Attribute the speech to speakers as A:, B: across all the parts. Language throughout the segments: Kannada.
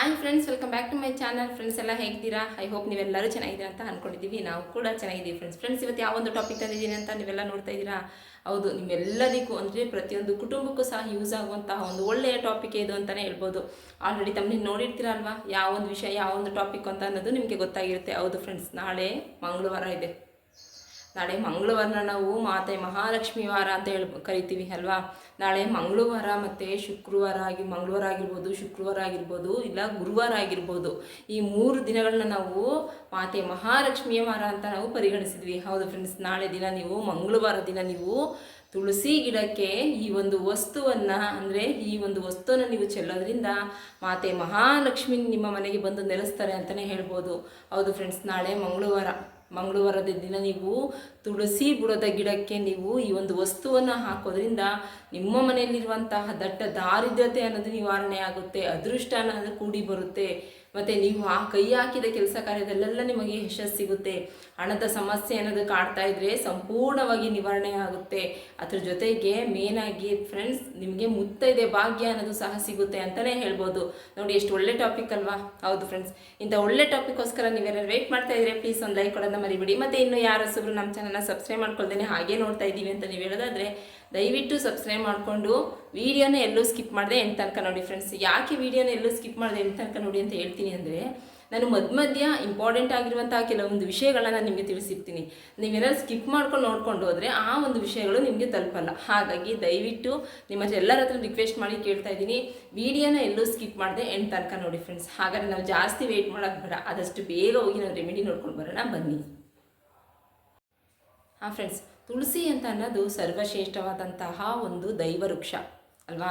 A: Hi friends welcome back to my channel friends ಎಲ್ಲ ಹೇಗಿದ್ದೀರಾ? ಐ ಹೋಪ್ ನೀವೆಲ್ಲರೂ ಚೆನ್ನಾಗಿದ್ದೀರಾ ಅಂತ ಅನ್ಕೊಂಡಿದ್ದೀವಿ. ನಾವು ಕೂಡ ಚೆನ್ನಾಗಿದ್ದೀವಿ ಫ್ರೆಂಡ್ಸ್ ಫ್ರೆಂಡ್ಸ್ ಇವತ್ತು ಯಾವ ಒಂದು ಟಾಪಿಕ್ ತಂದಿದ್ದೀನಿ ಅಂತ ನೀವೆಲ್ಲ ನೋಡ್ತಾ ಇದ್ದೀರಾ? ಹೌದು ನಿಮ್ಮೆಲ್ಲದಕ್ಕೂ ಅಂದರೆ ಪ್ರತಿಯೊಂದು ಕುಟುಂಬಕ್ಕೂ ಸಹ ಯೂಸ್ ಆಗುವಂತಹ ಒಂದು ಒಳ್ಳೆಯ ಟಾಪಿಕ್ ಇದು ಅಂತಲೇ ಹೇಳ್ಬೋದು. ಆಲ್ರೆಡಿ ತಮ್ಮಲ್ಲಿ ನೋಡಿರ್ತೀರಲ್ವಾ ಯಾವ ಒಂದು ವಿಷಯ, ಯಾವ ಒಂದು ಟಾಪಿಕ್ ಅಂತ ಅನ್ನೋದು ನಿಮಗೆ ಗೊತ್ತಾಗಿರುತ್ತೆ. ಹೌದು ಫ್ರೆಂಡ್ಸ್ ನಾಳೆ ಮಂಗಳವಾರ ಇದೆ. ನಾಳೆ ಮಂಗಳವಾರನ ನಾವು ಮಾತೆ ಮಹಾಲಕ್ಷ್ಮಿ ವಾರ ಅಂತ ಹೇಳಿ ಕರಿತೀವಿ ಅಲ್ವಾ? ನಾಳೆ ಮಂಗಳವಾರ ಮತ್ತು ಶುಕ್ರವಾರ ಆಗಿ ಮಂಗಳವಾರ ಆಗಿರ್ಬೋದು, ಶುಕ್ರವಾರ ಆಗಿರ್ಬೋದು, ಇಲ್ಲ ಗುರುವಾರ ಆಗಿರ್ಬೋದು, ಈ ಮೂರು ದಿನಗಳನ್ನ ನಾವು ಮಾತೆ ಮಹಾಲಕ್ಷ್ಮಿಯ ವಾರ ಅಂತ ನಾವು ಪರಿಗಣಿಸಿದ್ವಿ. ಹೌದು ಫ್ರೆಂಡ್ಸ್ ನಾಳೆ ದಿನ ನೀವು ಮಂಗಳವಾರ ದಿನ ನೀವು ತುಳಸಿ ಗಿಡಕ್ಕೆ ಈ ಒಂದು ವಸ್ತುವನ್ನು ಅಂದರೆ ಈ ಒಂದು ವಸ್ತುವನ್ನು ನೀವು ಚೆಲ್ಲೋದ್ರಿಂದ ಮಾತೆ ಮಹಾಲಕ್ಷ್ಮಿ ನಿಮ್ಮ ಮನೆಗೆ ಬಂದು ನೆಲೆಸ್ತಾರೆ ಅಂತಲೇ ಹೇಳ್ಬೋದು. ಹೌದು ಫ್ರೆಂಡ್ಸ್ ನಾಳೆ ಮಂಗಳವಾರ. ಮಂಗಳವಾರದ ದಿನ ನೀವು ತುಳಸಿ ಬುಡದ ಗಿಡಕ್ಕೆ ನೀವು ಈ ಒಂದು ವಸ್ತುವನ್ನು ಹಾಕೋದ್ರಿಂದ ನಿಮ್ಮ ಮನೆಯಲ್ಲಿರುವಂತಹ ದಟ್ಟ ದಾರಿದ್ರ್ಯತೆ ಅನ್ನೋದು ನಿವಾರಣೆ ಆಗುತ್ತೆ ಅದೃಷ್ಟ ಅನ್ನೋದು ಕೂಡಿ ಬರುತ್ತೆ. ಮತ್ತು ನೀವು ಆ ಕೈ ಹಾಕಿದ ಕೆಲಸ ಕಾರ್ಯದಲ್ಲೆಲ್ಲ ನಿಮಗೆ ಯಶಸ್ಸು ಸಿಗುತ್ತೆ. ಹಣದ ಸಮಸ್ಯೆ ಅನ್ನೋದು ಕಾಡ್ತಾ ಇದ್ರೆ ಸಂಪೂರ್ಣವಾಗಿ ನಿವಾರಣೆ ಆಗುತ್ತೆ. ಅದ್ರ ಜೊತೆಗೆ ಮೇನಾಗಿ ಫ್ರೆಂಡ್ಸ್ ನಿಮಗೆ ಮುತ್ತೈದೆ ಭಾಗ್ಯ ಅನ್ನೋದು ಸಹ ಸಿಗುತ್ತೆ ಅಂತಲೇ ಹೇಳ್ಬೋದು. ನೋಡಿ, ಎಷ್ಟು ಒಳ್ಳೆ ಟಾಪಿಕ್ ಅಲ್ವಾ? ಹೌದು ಫ್ರೆಂಡ್ಸ್ ಇಂಥ ಒಳ್ಳೆ ಟಾಪಿಕ್ಗೋಸ್ಕರ ನೀವೆಲ್ಲ ವೇಟ್ ಮಾಡ್ತಾ ಇದ್ರೆ ಪ್ಲೀಸ್ ಒಂದು ಲೈಕ್ ಕೊಡೋದನ್ನ ಮರಿಬಿಡಿ. ಮತ್ತು ಇನ್ನು ಯಾರು ಹೊಸಬ್ರು ನಮ್ಮ ಚಾನಲ್ನ ಸಬ್ಸ್ಕ್ರೈಬ್ ಮಾಡ್ಕೊಳ್ದೇನೆ ಹಾಗೆ ನೋಡ್ತಾ ಇದ್ದೀವಿ ಅಂತ ನೀವು ಹೇಳೋದಾದ್ರೆ ದಯವಿಟ್ಟು ಸಬ್ಸ್ಕ್ರೈಬ್ ಮಾಡಿಕೊಂಡು ವೀಡಿಯೋನ ಎಲ್ಲೂ ಸ್ಕಿಪ್ ಮಾಡಿದೆ ಎಂತ ತನಕ ನೋಡಿ ಫ್ರೆಂಡ್ಸ್ ಯಾಕೆ ವೀಡಿಯೋನ ಎಲ್ಲೂ ಸ್ಕಿಪ್ ಮಾಡಿದೆ ಎಂತ ತನಕ ನೋಡಿ ಅಂತ ಹೇಳ್ತೀನಿ ಅಂದರೆ, ನಾನು ಮಧ್ಯ ಮಧ್ಯ ಇಂಪಾರ್ಟೆಂಟ್ ಆಗಿರುವಂಥ ಕೆಲವೊಂದು ವಿಷಯಗಳನ್ನ ನಾನು ನಿಮಗೆ ತಿಳಿಸಿರ್ತೀನಿ. ನೀವೇನಾದ್ರು ಸ್ಕಿಪ್ ಮಾಡ್ಕೊಂಡು ನೋಡ್ಕೊಂಡು ಹೋದರೆ ಆ ಒಂದು ವಿಷಯಗಳು ನಿಮಗೆ ತಲುಪಲ್ಲ. ಹಾಗಾಗಿ ದಯವಿಟ್ಟು ನಿಮ್ಮ ಎಲ್ಲರ ಹತ್ರ ರಿಕ್ವೆಸ್ಟ್ ಮಾಡಿ ಕೇಳ್ತಾ ಇದ್ದೀನಿ. ವಿಡಿಯೋನ ಎಲ್ಲೂ ಸ್ಕಿಪ್ ಮಾಡಿದೆ ಎಂಡ್ ತನಕ ನೋಡಿ ಫ್ರೆಂಡ್ಸ್ ಹಾಗಾದ್ರೆ ನಾವು ಜಾಸ್ತಿ ವೆಯ್ಟ್ ಮಾಡೋಕ್ಕೆ ಬೇಡ. ಆದಷ್ಟು ಬೇಗ ಹೋಗಿ ನಾವು ರೆಮಿಡಿ ನೋಡ್ಕೊಂಡು ಬರೋಣ. ಬನ್ನಿ. ಹಾಂ ಫ್ರೆಂಡ್ಸ್ ತುಳಸಿ ಅಂತ ಅನ್ನೋದು ಸರ್ವಶ್ರೇಷ್ಠವಾದಂತಹ ಒಂದು ದೈವ ವೃಕ್ಷ ಅಲ್ವಾ?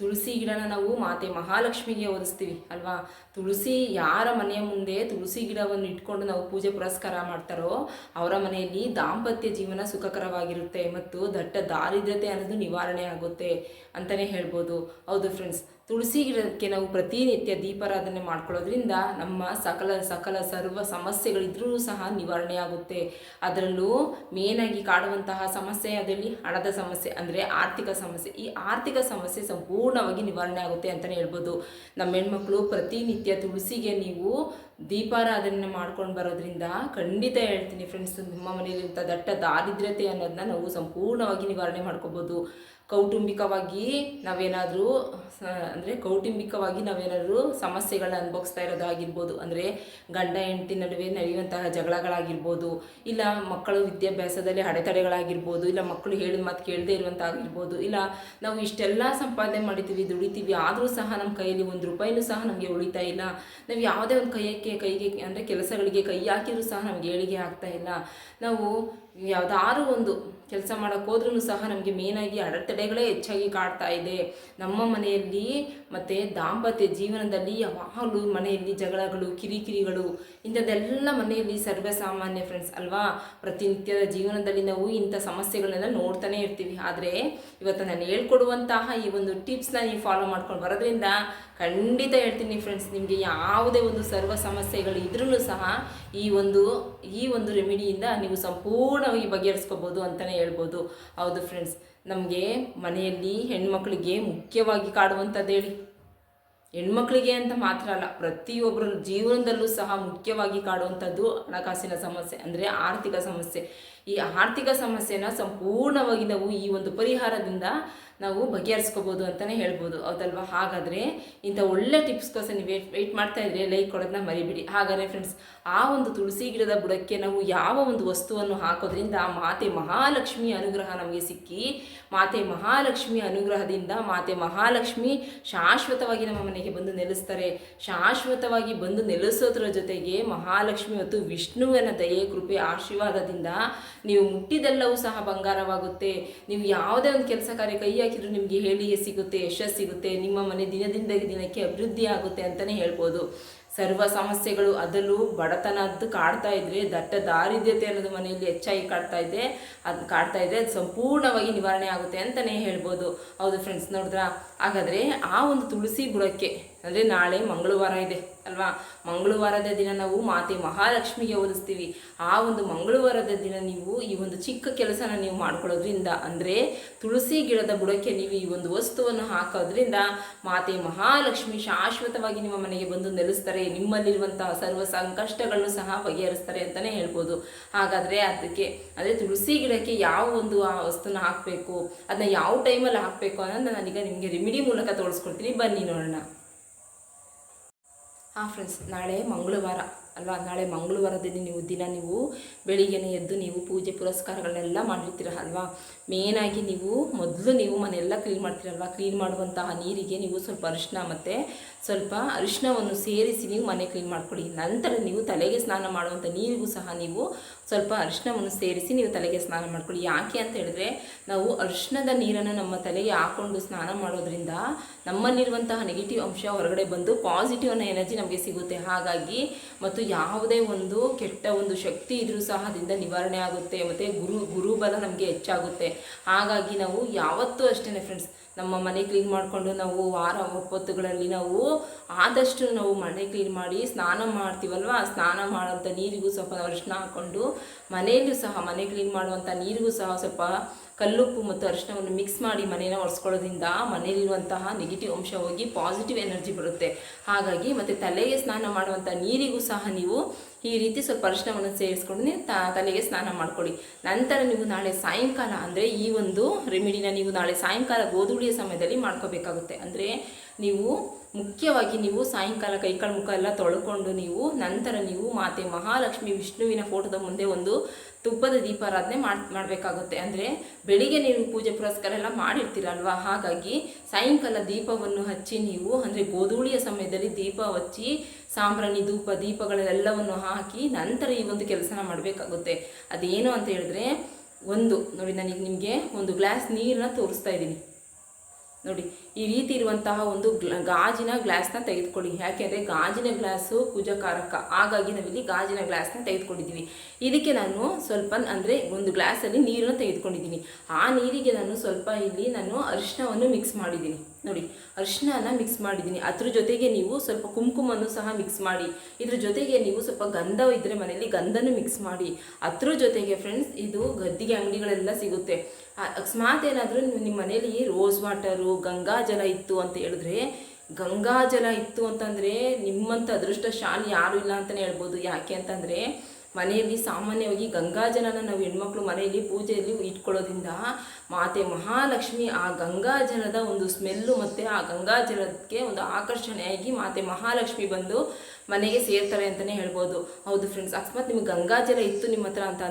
A: ತುಳಸಿ ಗಿಡನ ನಾವು ಮಾತೆ ಮಹಾಲಕ್ಷ್ಮಿಗೆ ಹೋಲಿಸ್ತೀವಿ ಅಲ್ವಾ? ತುಳಸಿ ಯಾರ ಮನೆಯ ಮುಂದೆ ತುಳಸಿ ಗಿಡವನ್ನು ಇಟ್ಕೊಂಡು ನಾವು ಪೂಜೆ ಪುರಸ್ಕಾರ ಮಾಡ್ತಾರೋ ಅವರ ಮನೆಯಲ್ಲಿ ದಾಂಪತ್ಯ ಜೀವನ ಸುಖಕರವಾಗಿರುತ್ತೆ ಮತ್ತು ದಟ್ಟ ದಾರಿದ್ರ್ಯತೆ ಅನ್ನೋದು ನಿವಾರಣೆ ಆಗುತ್ತೆ ಅಂತಲೇ ಹೇಳ್ಬೋದು. ಹೌದು ಫ್ರೆಂಡ್ಸ್ ತುಳಸಿ ಗಿಡಕ್ಕೆ ನಾವು ಪ್ರತಿನಿತ್ಯ ದೀಪಾರಾಧನೆ ಮಾಡ್ಕೊಳ್ಳೋದ್ರಿಂದ ನಮ್ಮ ಸಕಲ ಸಕಲ ಸರ್ವ ಸಮಸ್ಯೆಗಳಿದ್ರೂ ಸಹ ನಿವಾರಣೆ ಆಗುತ್ತೆ. ಅದರಲ್ಲೂ ಮೇನಾಗಿ ಕಾಡುವಂತಹ ಸಮಸ್ಯೆ ಅದರಲ್ಲಿ ಹಣದ ಸಮಸ್ಯೆ ಅಂದರೆ ಆರ್ಥಿಕ ಸಮಸ್ಯೆ. ಈ ಆರ್ಥಿಕ ಸಮಸ್ಯೆ ಸಂಪೂರ್ಣವಾಗಿ ನಿವಾರಣೆ ಆಗುತ್ತೆ ಅಂತಲೇ ಹೇಳ್ಬೋದು. ನಮ್ಮ ಹೆಣ್ಮಕ್ಳು ಪ್ರತಿನಿತ್ಯ ತುಳಸಿಗೆ ನೀವು ದೀಪಾರಾಧನೆ ಮಾಡ್ಕೊಂಡು ಬರೋದ್ರಿಂದ ಖಂಡಿತ ಹೇಳ್ತೀನಿ ಫ್ರೆಂಡ್ಸ್ ನಿಮ್ಮ ಮನೆಯಲ್ಲಿಂಥ ದಟ್ಟ ದಾರಿದ್ರ್ಯತೆ ಅನ್ನೋದನ್ನ ನಾವು ಸಂಪೂರ್ಣವಾಗಿ ನಿವಾರಣೆ ಮಾಡ್ಕೋಬೋದು. ಕೌಟುಂಬಿಕವಾಗಿ ನಾವೇನಾದರೂ ಅಂದರೆ ಕೌಟುಂಬಿಕವಾಗಿ ನಾವೇನಾದರೂ ಸಮಸ್ಯೆಗಳನ್ನ ಅನುಭವಿಸ್ತಾ ಇರೋದಾಗಿರ್ಬೋದು, ಅಂದರೆ ಗಂಡ, ಹೆಂಡತಿ ನಡುವೆ ನಡೆಯುವಂತಹ ಜಗಳಗಳಾಗಿರ್ಬೋದು, ಇಲ್ಲ ಮಕ್ಕಳು ವಿದ್ಯಾಭ್ಯಾಸದಲ್ಲಿ ಅಡೆತಡೆಗಳಾಗಿರ್ಬೋದು, ಇಲ್ಲ ಮಕ್ಕಳು ಹೇಳಿದ ಮಾತು ಕೇಳದೇ ಇರುವಂತಾಗಿರ್ಬೋದು, ಇಲ್ಲ ನಾವು ಇಷ್ಟೆಲ್ಲ ಸಂಪಾದನೆ ಮಾಡಿದ್ದೀವಿ, ದುಡಿತೀವಿ, ಆದರೂ ಸಹ ನಮ್ಮ ಕೈಯಲ್ಲಿ ಒಂದು ರೂಪಾಯಿನೂ ಸಹ ನಮಗೆ ಉಳಿತಾ ಇಲ್ಲ. ನಾವು ಯಾವುದೇ ಒಂದು ಕೈಯಕ್ಕೆ, ಕೈಗೆ, ಅಂದರೆ ಕೆಲಸಗಳಿಗೆ ಕೈ ಹಾಕಿದರೂ ಸಹ ನಮಗೆ ಏಳಿಗೆ ಆಗ್ತಾ ಇಲ್ಲ. ನಾವು ಯಾವುದಾದ್ರೂ ಒಂದು ಕೆಲಸ ಮಾಡೋಕ್ಕೆ ಸಹ ನಮಗೆ ಮೇನಾಗಿ ಅಡೆತಡೆಗಳೇ ಹೆಚ್ಚಾಗಿ ಕಾಡ್ತಾ ಇದೆ. ನಮ್ಮ ಮನೆಯಲ್ಲಿ ಮತ್ತು ದಾಂಪತ್ಯ ಜೀವನದಲ್ಲಿ ಯಾವಾಗಲೂ ಮನೆಯಲ್ಲಿ ಜಗಳಗಳು, ಕಿರಿಕಿರಿಗಳು, ಇಂಥದ್ದೆಲ್ಲ ಮನೆಯಲ್ಲಿ ಸರ್ವಸಾಮಾನ್ಯ ಫ್ರೆಂಡ್ಸ್ ಅಲ್ವಾ? ಪ್ರತಿನಿತ್ಯದ ಜೀವನದಲ್ಲಿ ನಾವು ಇಂಥ ಸಮಸ್ಯೆಗಳನ್ನೆಲ್ಲ ನೋಡ್ತಾನೆ ಇರ್ತೀವಿ. ಆದರೆ ಇವತ್ತು ನಾನು ಹೇಳ್ಕೊಡುವಂತಹ ಈ ಒಂದು ಟಿಪ್ಸ್ನ ನೀವು ಫಾಲೋ ಮಾಡ್ಕೊಂಡು ಬರೋದ್ರಿಂದ ಖಂಡಿತ ಹೇಳ್ತೀನಿ ಫ್ರೆಂಡ್ಸ್ ನಿಮಗೆ ಯಾವುದೇ ಒಂದು ಸರ್ವ ಸಮಸ್ಯೆಗಳು ಇದ್ರೂ ಸಹ ಈ ಒಂದು ಈ ಒಂದು ರೆಮಿಡಿಯಿಂದ ನೀವು ಸಂಪೂರ್ಣವಾಗಿ ಬಗೆಹರಿಸ್ಕೋಬೋದು ಅಂತಲೇ ಹೇಳ್ಬೋದು. ಹೌದು ಫ್ರೆಂಡ್ಸ್ ನಮಗೆ ಮನೆಯಲ್ಲಿ ಹೆಣ್ಮಕ್ಳಿಗೆ ಮುಖ್ಯವಾಗಿ ಕಾಡುವಂಥದ್ದು ಹೇಳಿ. ಹೆಣ್ಮಕ್ಳಿಗೆ ಅಂತ ಮಾತ್ರ ಅಲ್ಲ ಪ್ರತಿಯೊಬ್ಬರ ಜೀವನದಲ್ಲೂ ಸಹ ಮುಖ್ಯವಾಗಿ ಕಾಡುವಂಥದ್ದು ಹಣಕಾಸಿನ ಸಮಸ್ಯೆ, ಅಂದರೆ ಆರ್ಥಿಕ ಸಮಸ್ಯೆ. ಈ ಆರ್ಥಿಕ ಸಮಸ್ಯೆನ ಸಂಪೂರ್ಣವಾಗಿ ನಾವು ಈ ಒಂದು ಪರಿಹಾರದಿಂದ ನಾವು ಬಗೆಹರಿಸ್ಕೋಬೋದು ಅಂತಲೇ ಹೇಳ್ಬೋದು. ಹೌದಲ್ವಾ? ಹಾಗಾದರೆ ಇಂಥ ಒಳ್ಳೆ ಟಿಪ್ಸ್ಗೋಸ್ಕರ ನೀವು ವೇಟ್ ವೆಯ್ಟ್ ಮಾಡ್ತಾ ಇದ್ರೆ ಲೈಕ್ ಕೊಡೋದನ್ನ ಮರಿಬಿಡಿ. ಹಾಗಾದರೆ ಫ್ರೆಂಡ್ಸ್ ಆ ಒಂದು ತುಳಸಿ ಗಿಡದ ಬುಡಕ್ಕೆ ನಾವು ಯಾವ ಒಂದು ವಸ್ತುವನ್ನು ಹಾಕೋದ್ರಿಂದ ಮಾತೆ ಮಹಾಲಕ್ಷ್ಮಿ ಅನುಗ್ರಹ ನಮಗೆ ಸಿಕ್ಕಿ, ಮಾತೆ ಮಹಾಲಕ್ಷ್ಮಿ ಅನುಗ್ರಹದಿಂದ ಮಾತೆ ಮಹಾಲಕ್ಷ್ಮಿ ಶಾಶ್ವತವಾಗಿ ನಮ್ಮ ಮನೆಗೆ ಬಂದು ನೆಲೆಸ್ತಾರೆ. ಶಾಶ್ವತವಾಗಿ ಬಂದು ನೆಲೆಸೋದ್ರ ಜೊತೆಗೆ ಮಹಾಲಕ್ಷ್ಮಿ ಮತ್ತು ವಿಷ್ಣುವಿನ ದಯೆ, ಕೃಪೆ, ಆಶೀರ್ವಾದದಿಂದ ನೀವು ಮುಟ್ಟಿದೆಲ್ಲವೂ ಸಹ ಬಂಗಾರವಾಗುತ್ತೆ. ನೀವು ಯಾವುದೇ ಒಂದು ಕೆಲಸ ಕಾರ್ಯ ಕೈ ಹಾಕಿದ್ರು ನಿಮಗೆ ಹೇಳಿ ಸಿಗುತ್ತೆ ಯಶಸ್ಸು ಸಿಗುತ್ತೆ, ನಿಮ್ಮ ಮನೆ ದಿನದಿಂದ ದಿನಕ್ಕೆ ಅಭಿವೃದ್ಧಿ ಆಗುತ್ತೆ ಅಂತಲೇ ಹೇಳ್ಬೋದು. ಸರ್ವ ಸಮಸ್ಯೆಗಳು ಅದರಲ್ಲೂ ಬಡತನದ್ದು ಕಾಡ್ತಾ ಇದ್ರೆ, ದಟ್ಟ ದಾರಿದ್ರ್ಯತೆ ಅನ್ನೋದು ಮನೆಯಲ್ಲಿ ಹೆಚ್ಚಾಗಿ ಕಾಡ್ತಾ ಇದೆ, ಅದು ಕಾಡ್ತಾ ಇದೆ ಅದು ಸಂಪೂರ್ಣವಾಗಿ ನಿವಾರಣೆ ಆಗುತ್ತೆ ಅಂತಲೇ ಹೇಳ್ಬೋದು. ಹೌದು ಫ್ರೆಂಡ್ಸ್ ನೋಡಿದ್ರಾ? ಹಾಗಾದರೆ ಆ ಒಂದು ತುಳಸಿ ಬುಡಕ್ಕೆ ಅಂದರೆ ನಾಳೆ ಮಂಗಳವಾರ ಇದೆ, ಅಲ್ವಾ? ಮಂಗಳವಾರದ ದಿನ ನಾವು ಮಾತೆ ಮಹಾಲಕ್ಷ್ಮಿಗೆ ಓದಿಸ್ತೀವಿ. ಆ ಒಂದು ಮಂಗಳವಾರದ ದಿನ ನೀವು ಈ ಒಂದು ಚಿಕ್ಕ ಕೆಲಸನ ನೀವು ಮಾಡ್ಕೊಳ್ಳೋದ್ರಿಂದ, ಅಂದರೆ ತುಳಸಿ ಗಿಡದ ಬುಡಕ್ಕೆ ನೀವು ಈ ಒಂದು ವಸ್ತುವನ್ನು ಹಾಕೋದ್ರಿಂದ ಮಾತೆ ಮಹಾಲಕ್ಷ್ಮಿ ಶಾಶ್ವತವಾಗಿ ನಿಮ್ಮ ಮನೆಗೆ ಬಂದು ನೆಲೆಸ್ತಾರೆ, ನಿಮ್ಮಲ್ಲಿರುವಂತಹ ಸರ್ವ ಸಂಕಷ್ಟಗಳನ್ನು ಸಹ ಬಗೆಹರಿಸ್ತಾರೆ ಅಂತಲೇ ಹೇಳ್ಬೋದು. ಹಾಗಾದರೆ ಅದಕ್ಕೆ, ಅಂದರೆ ತುಳಸಿ ಗಿಡಕ್ಕೆ ಯಾವ ಒಂದು ಆ ವಸ್ತುನ ಹಾಕಬೇಕು, ಅದನ್ನ ಯಾವ ಟೈಮಲ್ಲಿ ಹಾಕಬೇಕು ಅನ್ನೋದನ್ನ ನಾನೀಗ ನಿಮಗೆ ರೆಮಿಡಿ ಮೂಲಕ ತೋರಿಸ್ಕೊಡ್ತೀನಿ. ಬನ್ನಿ ನೋಡೋಣ. ಹಾಂ ಫ್ರೆಂಡ್ಸ್ ನಾಳೆ ಮಂಗಳವಾರ ಅಲ್ವಾ? ನಾಳೆ ಮಂಗಳವಾರದಲ್ಲಿ ನೀವು ದಿನ ನೀವು ಬೆಳಿಗ್ಗೆನೇ ಎದ್ದು ನೀವು ಪೂಜೆ ಪುರಸ್ಕಾರಗಳನ್ನೆಲ್ಲ ಮಾಡಿರ್ತೀರ ಅಲ್ವಾ? ಮೇನಾಗಿ ನೀವು ಮೊದಲು ನೀವು ಮನೆಯೆಲ್ಲ ಕ್ಲೀನ್ ಮಾಡ್ತೀರಲ್ವಾ ಕ್ಲೀನ್ ಮಾಡುವಂತಹ ನೀರಿಗೆ ನೀವು ಸ್ವಲ್ಪ ಅರಿಶಿನ ಮತ್ತು ಸ್ವಲ್ಪ ಅರಿಶಿನವನ್ನು ಸೇರಿಸಿ ನೀವು ಮನೆ ಕ್ಲೀನ್ ಮಾಡ್ಕೊಳ್ಳಿ ನಂತರ ನೀವು ತಲೆಗೆ ಸ್ನಾನ ಮಾಡುವಂಥ ನೀರಿಗೂ ಸಹ ನೀವು ಸ್ವಲ್ಪ ಅರಿಶಿನವನ್ನು ಸೇರಿಸಿ ನೀವು ತಲೆಗೆ ಸ್ನಾನ ಮಾಡ್ಕೊಳ್ಳಿ. ಯಾಕೆ ಅಂತ ಹೇಳಿದ್ರೆ ನಾವು ಅರಿಶಿನದ ನೀರನ್ನು ನಮ್ಮ ತಲೆಗೆ ಹಾಕ್ಕೊಂಡು ಸ್ನಾನ ಮಾಡೋದ್ರಿಂದ ನಮ್ಮಲ್ಲಿರುವಂತಹ ನೆಗೆಟಿವ್ ಅಂಶ ಹೊರಗಡೆ ಬಂದು ಪಾಸಿಟಿವ್ ಅನ್ನೋ ಎನರ್ಜಿ ನಮಗೆ ಸಿಗುತ್ತೆ. ಹಾಗಾಗಿ ಮತ್ತು ಯಾವುದೇ ಒಂದು ಕೆಟ್ಟ ಒಂದು ಶಕ್ತಿ ಇದ್ರೂ ಸಹ ಅದರಿಂದ ನಿವಾರಣೆ ಆಗುತ್ತೆ. ಮತ್ತು ಗುರು, ಗುರುಬಲ ನಮಗೆ ಹೆಚ್ಚಾಗುತ್ತೆ. ಹಾಗಾಗಿ ನಾವು ಯಾವತ್ತೂ ಅಷ್ಟೇ ಫ್ರೆಂಡ್ಸ್ ನಮ್ಮ ಮನೆ ಕ್ಲೀನ್ ಮಾಡಿಕೊಂಡು ನಾವು ವಾರ ಒಪ್ಪತ್ತುಗಳಲ್ಲಿ ನಾವು ಆದಷ್ಟು ನಾವು ಮನೆ ಕ್ಲೀನ್ ಮಾಡಿ ಸ್ನಾನ ಮಾಡ್ತೀವಲ್ವ? ಸ್ನಾನ ಮಾಡೋಂಥ ನೀರಿಗೂ ಸ್ವಲ್ಪ ಅರಿಶಿನ ಹಾಕ್ಕೊಂಡು ಮನೆಯಲ್ಲೂ ಸಹ, ಮನೆ ಕ್ಲೀನ್ ಮಾಡುವಂಥ ನೀರಿಗೂ ಸಹ ಸ್ವಲ್ಪ ಕಲ್ಲುಪ್ಪು ಮತ್ತು ಅರಿಶಿನವನ್ನು ಮಿಕ್ಸ್ ಮಾಡಿ ಮನೇನ ಒರೆಸ್ಕೊಳ್ಳೋದ್ರಿಂದ ಮನೆಯಲ್ಲಿರುವಂತಹ ನೆಗೆಟಿವ್ ಅಂಶ ಹೋಗಿ ಪಾಸಿಟಿವ್ ಎನರ್ಜಿ ಬರುತ್ತೆ. ಹಾಗಾಗಿ ಮತ್ತು ತಲೆಗೆ ಸ್ನಾನ ಮಾಡುವಂಥ ನೀರಿಗೂ ಸಹ ನೀವು ಈ ರೀತಿ ಸ್ವಲ್ಪ ಅರಿಶಿನವನ್ನು ಸೇರಿಸ್ಕೊಂಡು ನೀವು ತಲೆಗೆ ಸ್ನಾನ ಮಾಡ್ಕೊಳ್ಳಿ. ನಂತರ ನೀವು ನಾಳೆ ಸಾಯಂಕಾಲ ಅಂದರೆ ಈ ಒಂದು ರೆಮಿಡಿನ ನೀವು ನಾಳೆ ಸಾಯಂಕಾಲ ಗೋಧೂಳಿಯ ಸಮಯದಲ್ಲಿ ಮಾಡ್ಕೋಬೇಕಾಗುತ್ತೆ. ಅಂದರೆ ನೀವು ಮುಖ್ಯವಾಗಿ ನೀವು ಸಾಯಂಕಾಲ ಕೈಕಾಲು ಮುಖ ಎಲ್ಲ ತೊಳ್ಕೊಂಡು ನೀವು ನಂತರ ನೀವು ಮಾತೆ ಮಹಾಲಕ್ಷ್ಮಿ ವಿಷ್ಣುವಿನ ಫೋಟೋದ ಮುಂದೆ ಒಂದು ತುಪ್ಪದ ದೀಪಾರಾಧನೆ ಮಾಡಿ, ಮಾಡಬೇಕಾಗುತ್ತೆ. ಅಂದರೆ ಬೆಳಿಗ್ಗೆ ನೀವು ಪೂಜೆ ಪುರಸ್ಕಾರ ಎಲ್ಲ ಮಾಡಿರ್ತೀರಲ್ವ? ಹಾಗಾಗಿ ಸಾಯಂಕಾಲ ದೀಪವನ್ನು ಹಚ್ಚಿ ನೀವು, ಅಂದರೆ ಗೋಧೂಳಿಯ ಸಮಯದಲ್ಲಿ ದೀಪ ಹಚ್ಚಿ, ಸಾಂಬ್ರಾಣಿ ಧೂಪ, ದೀಪಗಳೆಲ್ಲವನ್ನು ಹಾಕಿ ನಂತರ ಈ ಒಂದು ಕೆಲಸನ ಮಾಡಬೇಕಾಗುತ್ತೆ. ಅದೇನು ಅಂತ ಹೇಳಿದ್ರೆ, ಒಂದು, ನೋಡಿ, ನನಗೆ ನಿಮಗೆ ಒಂದು ಗ್ಲಾಸ್ ನೀರನ್ನ ತೋರಿಸ್ತಾ ಇದ್ದೀನಿ. ನೋಡಿ, ಈ ರೀತಿ ಇರುವಂತಹ ಒಂದು ಗಾಜಿನ ಗ್ಲಾಸ್ನ ತೆಗೆದುಕೊಳ್ಳಿ. ಯಾಕೆಂದರೆ ಗಾಜಿನ ಗ್ಲಾಸು ಪೂಜಾಕಾರಕ. ಹಾಗಾಗಿ ನಾವಿಲ್ಲಿ ಗಾಜಿನ ಗ್ಲಾಸ್ನ ತೆಗೆದುಕೊಂಡಿದ್ದೀವಿ. ಇದಕ್ಕೆ ನಾನು ಸ್ವಲ್ಪ ಅಂದರೆ ಒಂದು ಗ್ಲಾಸಲ್ಲಿ ನೀರನ್ನು ತೆಗೆದುಕೊಂಡಿದ್ದೀನಿ. ಆ ನೀರಿಗೆ ನಾನು ಸ್ವಲ್ಪ ಇಲ್ಲಿ ನಾನು ಅರಿಶಿನವನ್ನು ಮಿಕ್ಸ್ ಮಾಡಿದ್ದೀನಿ. ನೋಡಿ ಅರಿಶಿನ ಮಿಕ್ಸ್ ಮಾಡಿದ್ದೀನಿ. ಅದ್ರ ಜೊತೆಗೆ ನೀವು ಸ್ವಲ್ಪ ಕುಂಕುಮನ್ನು ಸಹ ಮಿಕ್ಸ್ ಮಾಡಿ, ಇದ್ರ ಜೊತೆಗೆ ನೀವು ಸ್ವಲ್ಪ ಗಂಧ ಇದ್ದರೆ ಮನೆಯಲ್ಲಿ ಗಂಧನೂ ಮಿಕ್ಸ್ ಮಾಡಿ, ಅದ್ರ ಜೊತೆಗೆ ಫ್ರೆಂಡ್ಸ್ ಇದು ಗದ್ದಿಗೆ ಅಂಗಡಿಗಳೆಲ್ಲ ಸಿಗುತ್ತೆ. ಅಕಸ್ಮಾತ್ ಏನಾದರೂ ನಿಮ್ಮ ಮನೆಯಲ್ಲಿ ರೋಸ್ ವಾಟರು ಗಂಗಾಜಲ ಇತ್ತು ಅಂತ ಹೇಳಿದ್ರೆ, ಗಂಗಾಜಲ ಇತ್ತು ಅಂತಂದರೆ ನಿಮ್ಮಂಥ ಅದೃಷ್ಟಶಾಲಿ ಯಾರು ಇಲ್ಲ ಅಂತಲೇ ಹೇಳ್ಬೋದು. ಯಾಕೆ ಅಂತಂದರೆ ಮನೆಯಲ್ಲಿ ಸಾಮಾನ್ಯವಾಗಿ ಗಂಗಾಜಲನ ನಾವು ಹೆಣ್ಮಕ್ಳು ಮನೆಯಲ್ಲಿ ಪೂಜೆಯಲ್ಲಿ ಇಟ್ಕೊಳ್ಳೋದ್ರಿಂದ ಮಾತೆ ಮಹಾಲಕ್ಷ್ಮಿ ಆ ಗಂಗಾಜಲದ ಒಂದು ಸ್ಮೆಲ್ಲು ಮತ್ತು ಆ ಗಂಗಾಜಲಕ್ಕೆ ಒಂದು ಆಕರ್ಷಣೆಯಾಗಿ ಮಾತೆ ಮಹಾಲಕ್ಷ್ಮಿ ಬಂದು ಮನೆಗೆ ಸೇರ್ತಾರೆ ಅಂತಲೇ ಹೇಳ್ಬೋದು. ಹೌದು ಫ್ರೆಂಡ್ಸ್ ಅಕಸ್ಮಾತ್ ನಿಮಗೆ ಗಂಗಾಜಲ ಇತ್ತು ನಿಮ್ಮ ಹತ್ರ ಅಂತ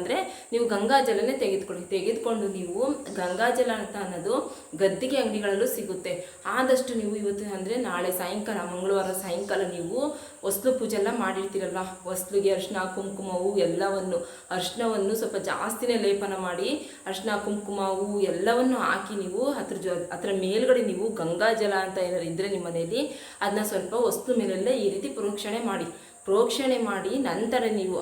A: ನೀವು ಗಂಗಾಜಲನೇ ತೆಗೆದುಕೊಳ್ಳಿ. ತೆಗೆದುಕೊಂಡು ನೀವು ಗಂಗಾಜಲ ಅಂತ ಅನ್ನೋದು ಗದ್ದಿಗೆ ಅಂಗಡಿಗಳಲ್ಲೂ ಸಿಗುತ್ತೆ. ಆದಷ್ಟು ನೀವು ಇವತ್ತು ಅಂದರೆ ನಾಳೆ ಸಾಯಂಕಾಲ, ಮಂಗಳವಾರ ಸಾಯಂಕಾಲ ನೀವು ಹೊಸ್ಲು ಪೂಜೆ ಎಲ್ಲ ಮಾಡಿರ್ತೀರಲ್ಲ ಹೊಸ್ಲಿಗೆ ಅರ್ಶಿನ, ಕುಂಕುಮ ಹೂವು ಎಲ್ಲವನ್ನು, ಅರ್ಶಿನವನ್ನು ಸ್ವಲ್ಪ ಜಾಸ್ತಿನೇ ಲೇಪನ ಮಾಡಿ, ಅರ್ಶಿನ, ಕುಂಕುಮ ಹೂವು ಎಲ್ಲವನ್ನು ಹಾಕಿ ನೀವು ಅದ್ರ ಜೊ ಅದರ ಮೇಲ್ಗಡೆ ನೀವು ಗಂಗಾಜಲ ಅಂತ ಏನಾದ್ರು ಇದ್ದರೆ ನಿಮ್ಮ ಮನೆಯಲ್ಲಿ ಅದನ್ನ ಸ್ವಲ್ಪ ವಸ್ತು ಮೇಲೆಲ್ಲ ಈ ರೀತಿ ಪ್ರೋಕ್ಷಣೆ ಮಾಡಿ. ಪ್ರೋಕ್ಷಣೆ ಮಾಡಿ ನಂತರ ನೀವು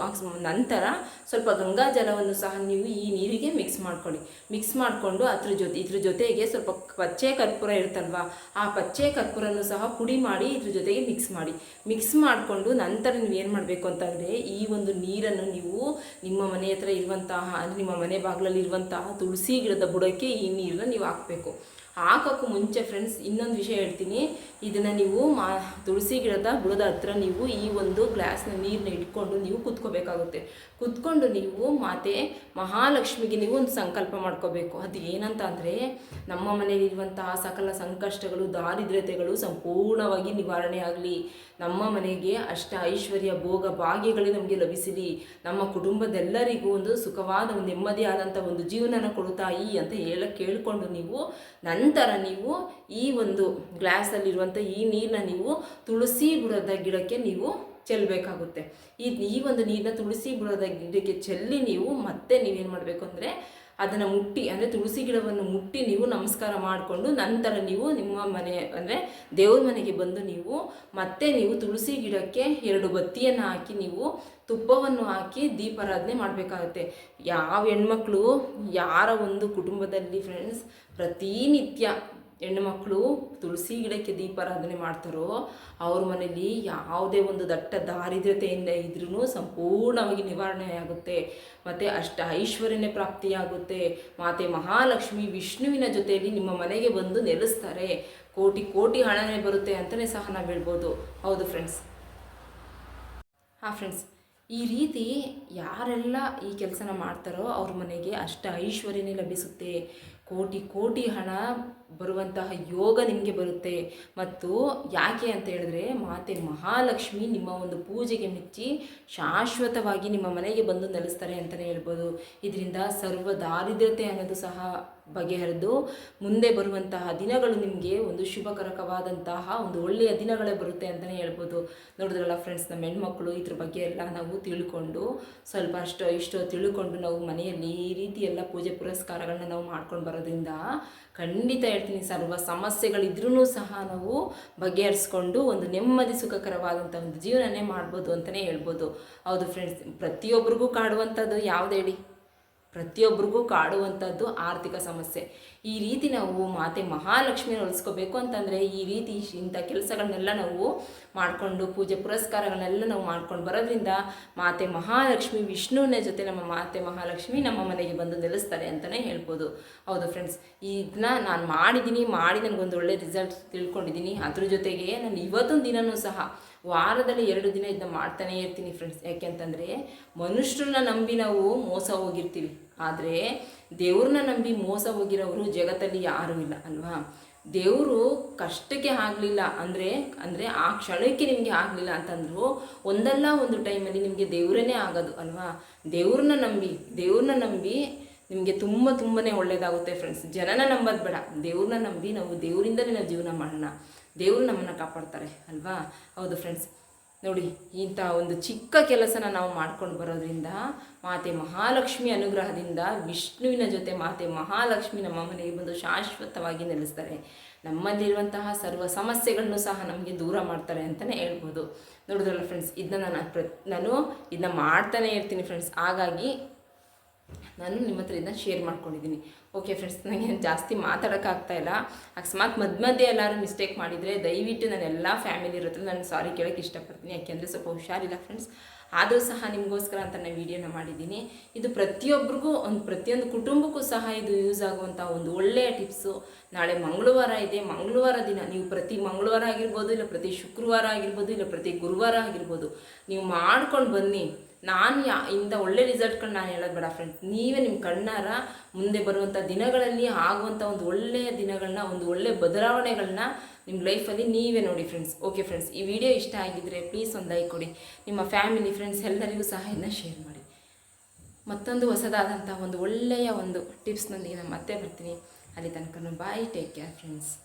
A: ನಂತರ ಸ್ವಲ್ಪ ಗಂಗಾಜಲವನ್ನು ಸಹ ನೀವು ಈ ನೀರಿಗೆ ಮಿಕ್ಸ್ ಮಾಡ್ಕೊಳ್ಳಿ. ಮಿಕ್ಸ್ ಮಾಡಿಕೊಂಡು ಅದ್ರ ಜೊತೆ ಇದ್ರ ಜೊತೆಗೆ ಸ್ವಲ್ಪ ಪಚ್ಚೆ ಕರ್ಪೂರ ಇರುತ್ತಲ್ವಾ, ಆ ಪಚ್ಚೆ ಕರ್ಪೂರನ್ನು ಸಹ ಪುಡಿ ಮಾಡಿ ಇದ್ರ ಜೊತೆಗೆ ಮಿಕ್ಸ್ ಮಾಡಿ. ಮಿಕ್ಸ್ ಮಾಡಿಕೊಂಡು ನಂತರ ನೀವು ಏನು ಮಾಡಬೇಕು ಅಂತಂದರೆ ಈ ಒಂದು ನೀರನ್ನು ನೀವು ನಿಮ್ಮ ಮನೆ ಹತ್ರ ಇರುವಂತಹ ನಿಮ್ಮ ಮನೆ ಬಾಗಿಲಲ್ಲಿ ಇರುವಂತಹ ತುಳಸಿ ಗಿಡದ ಬುಡಕ್ಕೆ ಈ ನೀರನ್ನ ನೀವು ಹಾಕಬೇಕು. ಹಾಕೋಕ್ಕೂ ಮುಂಚೆ ಫ್ರೆಂಡ್ಸ್ ಇನ್ನೊಂದು ವಿಷಯ ಹೇಳ್ತೀನಿ. ಇದನ್ನು ನೀವು ಮಾ ತುಳಸಿ ಗಿಡದ ಬುಡದ ಹತ್ರ ನೀವು ಈ ಒಂದು ಗ್ಲಾಸ್ನ ನೀರನ್ನ ಇಟ್ಕೊಂಡು ನೀವು ಕುತ್ಕೋಬೇಕಾಗುತ್ತೆ. ಕುತ್ಕೊಂಡು ನೀವು ಮಾತೆ ಮಹಾಲಕ್ಷ್ಮಿಗೆ ನೀವು ಒಂದು ಸಂಕಲ್ಪ ಮಾಡ್ಕೋಬೇಕು. ಅದು ಏನಂತ ಅಂದರೆ ನಮ್ಮ ಮನೆಯಲ್ಲಿರುವಂತಹ ಸಕಲ ಸಂಕಷ್ಟಗಳು, ದಾರಿದ್ರ್ಯತೆಗಳು ಸಂಪೂರ್ಣವಾಗಿ ನಿವಾರಣೆ ಆಗಲಿ. ನಮ್ಮ ಮನೆಗೆ ಅಷ್ಟ ಐಶ್ವರ್ಯ ಭೋಗ ಭಾಗ್ಯಗಳೇ ನಮಗೆ ಲಭಿಸಲಿ. ನಮ್ಮ ಕುಟುಂಬದೆಲ್ಲರಿಗೂ ಒಂದು ಸುಖವಾದ, ಒಂದು ನೆಮ್ಮದಿಯಾದಂಥ ಒಂದು ಜೀವನನ ಕೊಡುತ್ತಾಯಿ ತಾಯಿ ಅಂತ ಹೇಳ ಕೇಳಿಕೊಂಡು ನೀವು ನಂತರ ನೀವು ಈ ಒಂದು ಗ್ಲಾಸಲ್ಲಿರುವಂಥ ಈ ನೀರನ್ನ ನೀವು ತುಳಸಿ ಬುಡದ ಗಿಡಕ್ಕೆ ನೀವು ಚೆಲ್ಲಬೇಕಾಗುತ್ತೆ ಈ ಈ ಒಂದು ನೀರನ್ನ ತುಳಸಿ ಬುಡದ ಗಿಡಕ್ಕೆ ಚೆಲ್ಲಿ ನೀವು ಮತ್ತೆ ನೀವೇನು ಮಾಡಬೇಕು ಅಂದರೆ ಅದನ್ನು ಮುಟ್ಟಿ, ಅಂದರೆ ತುಳಸಿ ಗಿಡವನ್ನು ಮುಟ್ಟಿ ನೀವು ನಮಸ್ಕಾರ ಮಾಡಿಕೊಂಡು ನಂತರ ನೀವು ನಿಮ್ಮ ಮನೆ, ಅಂದರೆ ದೇವ್ರ ಮನೆಗೆ ಬಂದು ನೀವು ಮತ್ತೆ ನೀವು ತುಳಸಿ ಗಿಡಕ್ಕೆ ಎರಡು ಬತ್ತಿಯನ್ನು ಹಾಕಿ ನೀವು ತುಪ್ಪವನ್ನು ಹಾಕಿ ದೀಪಾರಾಧನೆ ಮಾಡಬೇಕಾಗುತ್ತೆ. ಯಾವ ಹೆಣ್ಮಕ್ಳು, ಯಾರ ಒಂದು ಕುಟುಂಬದಲ್ಲಿ ಫ್ರೆಂಡ್ಸ್ ಪ್ರತಿನಿತ್ಯ ಹೆಣ್ಣುಮಕ್ಕಳು ತುಳಸಿ ಗಿಡಕ್ಕೆ ದೀಪಾರಾಧನೆ ಮಾಡ್ತಾರೋ, ಅವ್ರ ಮನೇಲಿ ಯಾವುದೇ ಒಂದು ದಟ್ಟ ದಾರಿದ್ರ್ಯತೆಯಿಂದ ಇದ್ರೂ ಸಂಪೂರ್ಣವಾಗಿ ನಿವಾರಣೆ ಆಗುತ್ತೆ. ಮತ್ತು ಅಷ್ಟ ಐಶ್ವರ್ಯನೇ ಪ್ರಾಪ್ತಿಯಾಗುತ್ತೆ. ಮಾತೆ ಮಹಾಲಕ್ಷ್ಮಿ ವಿಷ್ಣುವಿನ ಜೊತೆಯಲ್ಲಿ ನಿಮ್ಮ ಮನೆಗೆ ಬಂದು ನೆಲೆಸ್ತಾರೆ. ಕೋಟಿ ಕೋಟಿ ಹಣನೇ ಬರುತ್ತೆ ಅಂತಲೇ ಸಹ ನಾವು ಹೇಳ್ಬೋದು. ಹೌದು ಫ್ರೆಂಡ್ಸ್ ಹಾಂ ಫ್ರೆಂಡ್ಸ್ ಈ ರೀತಿ ಯಾರೆಲ್ಲ ಈ ಕೆಲಸನ ಮಾಡ್ತಾರೋ ಅವ್ರ ಮನೆಗೆ ಅಷ್ಟ ಐಶ್ವರ್ಯನೇ ಲಭಿಸುತ್ತೆ. ಕೋಟಿ ಕೋಟಿ ಹಣ ಬರುವಂತಹ ಯೋಗ ನಿಮಗೆ ಬರುತ್ತೆ. ಮತ್ತು ಯಾಕೆ ಅಂತ ಹೇಳಿದ್ರೆ ಮಾತೆ ಮಹಾಲಕ್ಷ್ಮಿ ನಿಮ್ಮ ಒಂದು ಪೂಜೆಗೆ ಮೆಚ್ಚಿ ಶಾಶ್ವತವಾಗಿ ನಿಮ್ಮ ಮನೆಗೆ ಬಂದು ನೆಲೆಸ್ತಾರೆ ಅಂತಲೇ ಹೇಳ್ಬೋದು. ಇದರಿಂದ ಸರ್ವ ದಾರಿದ್ರ್ಯತೆ ಅನ್ನೋದು ಸಹ ಬಗೆಹರಿದು ಮುಂದೆ ಬರುವಂತಹ ದಿನಗಳು ನಿಮಗೆ ಒಂದು ಶುಭಕರಕವಾದಂತಹ ಒಂದು ಒಳ್ಳೆಯ ದಿನಗಳೇ ಬರುತ್ತೆ ಅಂತಲೇ ಹೇಳ್ಬೋದು. ನೋಡಿದ್ರಲ್ಲ ಫ್ರೆಂಡ್ಸ್ ನಮ್ಮ ಹೆಣ್ಮಕ್ಳು ಇದ್ರ ಬಗ್ಗೆ ಎಲ್ಲ ನಾವು ತಿಳ್ಕೊಂಡು ಸ್ವಲ್ಪ ಅಷ್ಟು ಇಷ್ಟು ತಿಳ್ಕೊಂಡು ನಾವು ಮನೆಯಲ್ಲಿ ಈ ರೀತಿ ಎಲ್ಲ ಪೂಜೆ ಪುರಸ್ಕಾರಗಳನ್ನ ನಾವು ಮಾಡ್ಕೊಂಡು ಬರೋದ್ರಿಂದ ಖಂಡಿತ ಹೇಳ್ತೀನಿ ಸರ್ವ ಸಮಸ್ಯೆಗಳಿದ್ರೂ ಸಹ ನಾವು ಬಗೆಹರಿಸ್ಕೊಂಡು ಒಂದು ನೆಮ್ಮದಿ ಸುಖಕರವಾದಂಥ ಒಂದು ಜೀವನನೇ ಮಾಡ್ಬೋದು ಅಂತಲೇ ಹೇಳ್ಬೋದು. ಹೌದು ಫ್ರೆಂಡ್ಸ್ ಪ್ರತಿಯೊಬ್ಬರಿಗೂ ಕಾಡುವಂಥದ್ದು ಯಾವ್ದು ಹೇಳಿ? ಪ್ರತಿಯೊಬ್ಬರಿಗೂ ಕಾಡುವಂಥದ್ದು ಆರ್ಥಿಕ ಸಮಸ್ಯೆ. ಈ ರೀತಿ ನಾವು ಮಾತೆ ಮಹಾಲಕ್ಷ್ಮಿನ ಉಳಿಸ್ಕೋಬೇಕು ಅಂತಂದರೆ ಈ ರೀತಿ ಇಂಥ ಕೆಲಸಗಳನ್ನೆಲ್ಲ ನಾವು ಮಾಡಿಕೊಂಡು ಪೂಜೆ ಪುರಸ್ಕಾರಗಳನ್ನೆಲ್ಲ ನಾವು ಮಾಡ್ಕೊಂಡು ಬರೋದ್ರಿಂದ ಮಾತೆ ಮಹಾಲಕ್ಷ್ಮಿ ವಿಷ್ಣುವಿನ ಜೊತೆ ನಮ್ಮ ಮಾತೆ ಮಹಾಲಕ್ಷ್ಮಿ ನಮ್ಮ ಮನೆಗೆ ಬಂದು ನೆಲೆಸ್ತಾರೆ ಅಂತಲೇ ಹೇಳ್ಬೋದು. ಹೌದು ಫ್ರೆಂಡ್ಸ್ ಇದನ್ನ ನಾನು ಮಾಡಿದ್ದೀನಿ ಮಾಡಿ ನನಗೊಂದು ಒಳ್ಳೆ ರಿಸಲ್ಟ್ ತಿಳ್ಕೊಂಡಿದ್ದೀನಿ ಅದ್ರ ಜೊತೆಗೆ ನಾನು ಇವತ್ತೊಂದು ದಿನವೂ ಸಹ ವಾರದಲ್ಲಿ ಎರಡು ದಿನ ಇದನ್ನ ಮಾಡ್ತಾನೇ ಇರ್ತೀನಿ ಫ್ರೆಂಡ್ಸ್ ಯಾಕೆಂತಂದರೆ ಮನುಷ್ಯರನ್ನ ನಂಬಿ ನಾವು ಮೋಸ ಹೋಗಿರ್ತೀವಿ. ಆದರೆ ದೇವ್ರನ್ನ ನಂಬಿ ಮೋಸ ಹೋಗಿರೋರು ಜಗತ್ತಲ್ಲಿ ಯಾರೂ ಇಲ್ಲ, ಅಲ್ವಾ? ದೇವರು ಕಷ್ಟಕ್ಕೆ ಆಗಲಿಲ್ಲ ಅಂದರೆ ಅಂದರೆ ಆ ಕ್ಷಣಕ್ಕೆ ನಿಮಗೆ ಆಗಲಿಲ್ಲ ಅಂತಂದ್ರು ಒಂದಲ್ಲ ಒಂದು ಟೈಮಲ್ಲಿ ನಿಮಗೆ ದೇವರೇ ಆಗೋದು, ಅಲ್ವಾ? ದೇವ್ರನ್ನ ನಂಬಿ ದೇವ್ರನ್ನ ನಂಬಿ ನಿಮಗೆ ತುಂಬ ತುಂಬಾ ಒಳ್ಳೆಯದಾಗುತ್ತೆ ಫ್ರೆಂಡ್ಸ್ ಜನನ ನಂಬೋದು ಬೇಡ. ದೇವ್ರನ್ನ ನಂಬಿ ನಾವು ದೇವರಿಂದಲೇ ನಾವು ಜೀವನ ಮಾಡೋಣ. ದೇವರು ನಮ್ಮನ್ನು ಕಾಪಾಡ್ತಾರೆ, ಅಲ್ವಾ? ಹೌದು ಫ್ರೆಂಡ್ಸ್ ನೋಡಿ, ಇಂಥ ಒಂದು ಚಿಕ್ಕ ಕೆಲಸನ ನಾವು ಮಾಡ್ಕೊಂಡು ಬರೋದ್ರಿಂದ ಮಾತೆ ಮಹಾಲಕ್ಷ್ಮಿ ಅನುಗ್ರಹದಿಂದ ವಿಷ್ಣುವಿನ ಜೊತೆ ಮಾತೆ ಮಹಾಲಕ್ಷ್ಮಿ ನಮ್ಮ ಮನೆಗೆ ಬಂದು ಶಾಶ್ವತವಾಗಿ ನೆಲೆಸ್ತಾರೆ. ನಮ್ಮಲ್ಲಿರುವಂತಹ ಸರ್ವ ಸಮಸ್ಯೆಗಳನ್ನು ಸಹ ನಮಗೆ ದೂರ ಮಾಡ್ತಾರೆ ಅಂತಲೇ ಹೇಳ್ಬೋದು. ನೋಡಿದ್ರಲ್ಲ ಫ್ರೆಂಡ್ಸ್ ಇದನ್ನ ನಾನು ಪ್ರ ನಾನು ಇದನ್ನ ಮಾಡ್ತಾನೆ ಇರ್ತೀನಿ ಫ್ರೆಂಡ್ಸ್ ಹಾಗಾಗಿ ನಾನು ನಿಮ್ಮ ಹತ್ರ ಇದನ್ನ ಶೇರ್ ಮಾಡ್ಕೊಂಡಿದ್ದೀನಿ. ಓಕೆ ಫ್ರೆಂಡ್ಸ್ ನನಗೆ ಜಾಸ್ತಿ ಮಾತಾಡೋಕ್ಕಾಗ್ತಾ ಇಲ್ಲ. ಅಕಸ್ಮಾತ್ ಮಧ್ಯ ಮಧ್ಯೆ ಎಲ್ಲರೂ ಮಿಸ್ಟೇಕ್ ಮಾಡಿದರೆ ದಯವಿಟ್ಟು ನಾನು ಎಲ್ಲ ಫ್ಯಾಮಿಲಿ ಇರುತ್ತೆ ನಾನು ಸಾರಿ ಕೇಳೋಕ್ಕೆ ಇಷ್ಟಪಡ್ತೀನಿ. ಯಾಕೆಂದರೆ ಸ್ವಲ್ಪ ಹುಷಾರಿಲ್ಲ ಫ್ರೆಂಡ್ಸ್ ಆದರೂ ಸಹ ನಿಮಗೋಸ್ಕರ ಅಂತ ನಾನು ವೀಡಿಯೋನ ಮಾಡಿದ್ದೀನಿ. ಇದು ಪ್ರತಿಯೊಬ್ಬರಿಗೂ ಒಂದು, ಪ್ರತಿಯೊಂದು ಕುಟುಂಬಕ್ಕೂ ಸಹ ಇದು ಯೂಸ್ ಆಗುವಂಥ ಒಂದು ಒಳ್ಳೆಯ ಟಿಪ್ಸು ನಾಳೆ ಮಂಗಳವಾರ ಇದೆ. ಮಂಗಳವಾರ ದಿನ ನೀವು ಪ್ರತಿ ಮಂಗಳವಾರ ಆಗಿರ್ಬೋದು, ಇಲ್ಲ ಪ್ರತಿ ಶುಕ್ರವಾರ ಆಗಿರ್ಬೋದು, ಇಲ್ಲ ಪ್ರತಿ ಗುರುವಾರ ಆಗಿರ್ಬೋದು, ನೀವು ಮಾಡ್ಕೊಂಡು ಬನ್ನಿ. ನಾನು ಯಾ, ಇಂದ ಒಳ್ಳೆ ರಿಸಲ್ಟ್ಗಳು ನಾನು ಹೇಳೋದು ಬೇಡ ಫ್ರೆಂಡ್ಸ್ ನೀವೇ ನಿಮ್ಮ ಕಣ್ಣಾರ ಮುಂದೆ ಬರುವಂಥ ದಿನಗಳಲ್ಲಿ ಆಗುವಂಥ ಒಂದು ಒಳ್ಳೆಯ ದಿನಗಳನ್ನ ಒಂದು ಒಳ್ಳೆಯ ಬದಲಾವಣೆಗಳನ್ನ ನಿಮ್ಮ ಲೈಫಲ್ಲಿ ನೀವೇ ನೋಡಿ ಫ್ರೆಂಡ್ಸ್ ಓಕೆ ಫ್ರೆಂಡ್ಸ್ ಈ ವಿಡಿಯೋ ಇಷ್ಟ ಆಗಿದ್ದರೆ ಪ್ಲೀಸ್ ಒಂದು ಲೈಕ್ ಕೊಡಿ. ನಿಮ್ಮ ಫ್ಯಾಮಿಲಿ ಫ್ರೆಂಡ್ಸ್ ಎಲ್ಲರಿಗೂ ಸಹ ಇದನ್ನ ಶೇರ್ ಮಾಡಿ. ಮತ್ತೊಂದು ಹೊಸದಾದಂಥ ಒಂದು ಒಳ್ಳೆಯ ಒಂದು ಟಿಪ್ಸ್ನೊಂದಿಗೆ ನಾನು ಮತ್ತೆ ಬರ್ತೀನಿ. ಅಲ್ಲಿ ತನಕ ಬಾಯ್ ಟೇಕ್ ಕೇರ್ ಫ್ರೆಂಡ್ಸ್